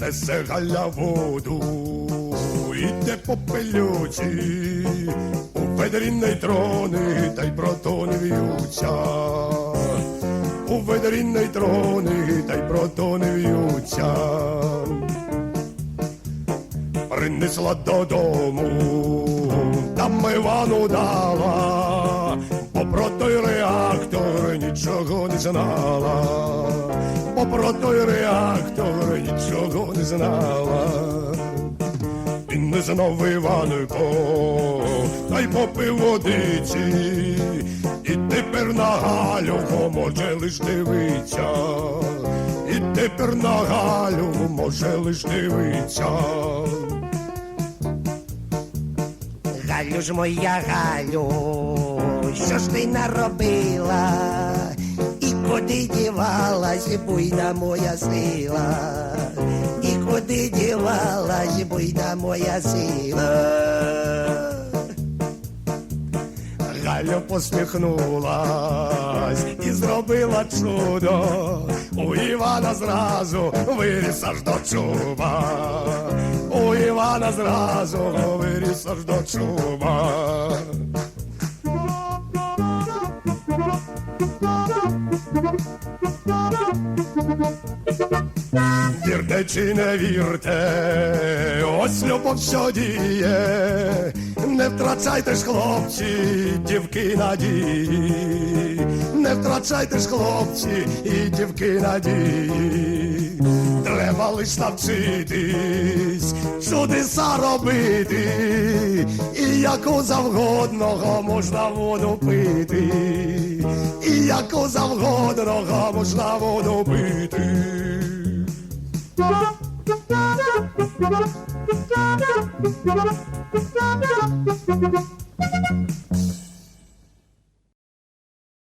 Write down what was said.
Несе галя воду, іде по пилючі, у ведрі нейтрони, та й протони в'ються. У ведрі нейтрони, та й протони в'ються. Принесла додому, там Івану дала, про той реактор нічого не знала, бо про той реактор нічого не знала. І не знав Іванко, та й попив водиці, і тепер на Галю може лиш дивиться, і тепер на Галю може лиш дивиться. Галю ж моя Галю, що ж ти наробила? І куди дівалась буйна моя сила? І куди дівалась буйна моя сила? Галя посміхнулась і зробила чудо. У Івана зразу виріс аж до чуба. У Івана зразу виріс аж до чуба. Вірте чи не вірте, ось любов що діє, не втрачайте ж хлопці, дівки надії, не втрачайте ж хлопці і дівки надії, лиш навчитись, чудеса робити, і яку завгодного можна воду пити, і яку завгодного можна воду пити.